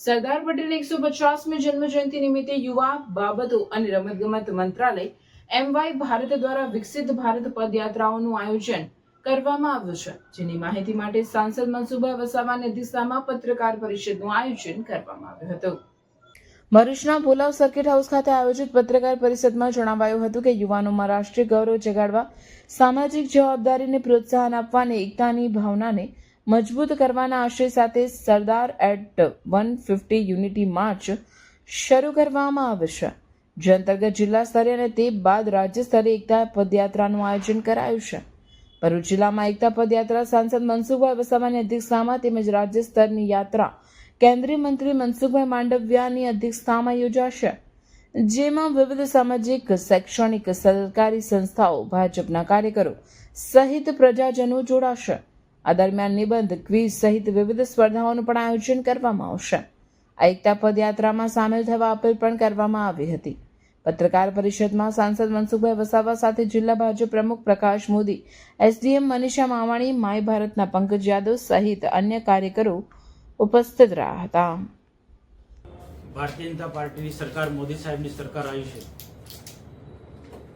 સરદાર પટેલ એકસો પચાસમી જન્મ જયંતિ નિમિત્તે યુવા, બાબતો અને રમતગમત મંત્રાલય એમવાય ભારત દ્વારા વિકસિત ભારત પદયાત્રાઓનું આયોજન કરવામાં આવ્યું છે. જેની માહિતી માટે સાંસદ મનસુભાઈ વસાવાની અધ્યક્ષતામાં પત્રકાર પરિષદનું આયોજન કરવામાં આવ્યું હતું. ભરૂચના પુલાવ સર્કિટ હાઉસ ખાતે આયોજિત પત્રકાર પરિષદમાં જણાવાયું હતું કે યુવાનોમાં રાષ્ટ્રીય ગૌરવ જગાડવા, સામાજિક જવાબદારીને પ્રોત્સાહન આપવા અને એકતાની ભાવનાને મજબૂત કરવાના આશય સાથે Sardar at one fifty unity march શરૂ કરવામાં આવે છે. જે અંતર્ગત જિલ્લા સ્તરે અને તે બાદ રાજ્ય સ્તરે એકતા પદયાત્રાનું આયોજન કરાયું છે. ભરૂચ જિલ્લામાં એકતા પદયાત્રા સાંસદ મનસુખભાઈ વસાવાની અધ્યક્ષતામાં તેમજ રાજ્ય સ્તરની યાત્રા કેન્દ્રીય મંત્રી મનસુખભાઈ માંડવિયાની અધ્યક્ષતામાં યોજાશે. જેમાં વિવિધ સામાજિક, શૈક્ષણિક સરકારી સંસ્થાઓ, ભાજપના કાર્યકરો સહિત પ્રજાજનો જોડાશે. આ દરમિયાન નિબંધ, ક્વિઝ સહિત વિવિધ સ્પર્ધાઓનું પણ આયોજન કરવામાં આવશે. આ એકતા પદયાત્રામાં સામેલ થવા અપીલ પણ કરવામાં આવી હતી. પત્રકાર પરિષદમાં સાંસદ મનસુખભાઈ વસાવા સાથે જિલ્લા ભાજપ પ્રમુખ પ્રકાશ મોદી, એસડીએમ મનીષા માવાણી, માય ભારતના પંકજ યાદવ સહિત અન્ય કાર્યકરો ઉપસ્થિત રહ્યા હતા. ભારતીય જનતા પાર્ટીની સરકાર મોદી સાહેબની સરકાર આવી છે.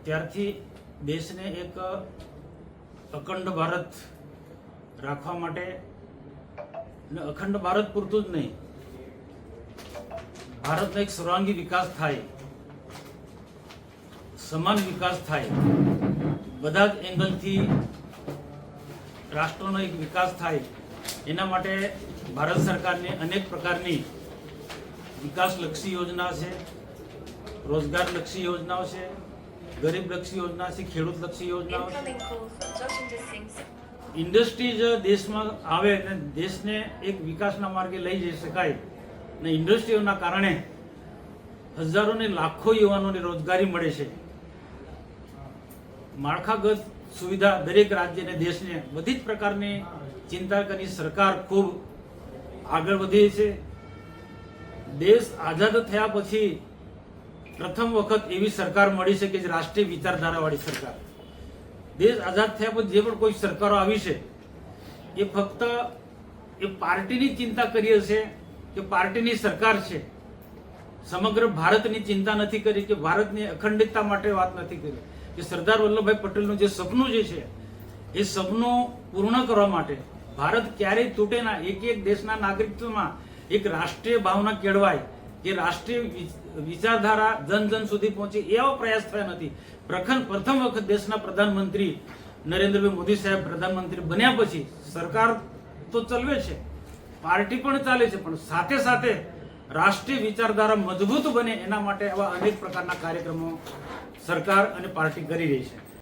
ત્યારથી દેશને એક અખંડ ભારત રાખવા માટે અખંડ ભારત પૂરતું જ નહીં. ભારતનો એક સર્વાંગી વિકાસ થાય. સમાન વિકાસ થાય. બધા જ એંગલથી રાષ્ટ્રનો એક વિકાસ થાય. એના માટે ભારત સરકારની અનેક પ્રકારની વિકાસલક્ષી યોજના છે, રોજગારલક્ષી યોજનાઓ છે, ગરીબલક્ષી યોજના છે, ખેડૂતલક્ષી યોજનાઓ છે. Singh. ઇન્ડસ્ટ્રીઝ દેશમાં આવે અને દેશને એક વિકાસના માર્ગે લઈ જઈ શકાય અને ઇન્ડસ્ટ્રીઓના કારણે હજારોને લાખો યુવાનોને રોજગારી મળે છે માળખાગત સુવિધા દરેક રાજ્ય અને દેશને બધી જ પ્રકારની ચિંતા કરી સરકાર ખૂબ આગળ વધી છે દેશ આઝાદ થયા પછી પ્રથમ વખત એવી સરકાર મળી છે કે જે રાષ્ટ્રીય વિચારધારાવાળી સરકાર દેશ આઝાદ થયા પછી જે પણ કોઈ સરકારો આવી છે, એ ફક્ત એ પાર્ટીની ચિંતા કરી હશે કે પાર્ટીની સરકાર છે. સમગ્ર ભારતની ચિંતા નથી કરી કે ભારતની અખંડિતતા માટે વાત નથી કરી. કે સરદાર વલ્લભભાઈ પટેલનું જે સપનું જે છે, એ સપનું પૂર્ણ કરવા માટે ભારત ક્યારેય તૂટે ના. એક એક દેશના નાગરિકત્વમાં એક રાષ્ટ્રીય ભાવના કેળવાય. કે રાષ્ટ્રીય વિચારધારા જન જન સુધી પહોંચે એવો પ્રયાસ થયા નથી. પ્રખંડ પ્રથમ વખત દેશના પ્રધાનમંત્રી નરેન્દ્રભાઈ મોદી સાહેબ પ્રધાનમંત્રી બન્યા પછી સરકાર તો ચલવે છે, પાર્ટી પણ ચાલે છે, પણ સાથે સાથે રાષ્ટ્રીય વિચારધારા મજબૂત બને એના માટે આવા અનેક પ્રકારના કાર્યક્રમો સરકાર અને પાર્ટી કરી રહી છે.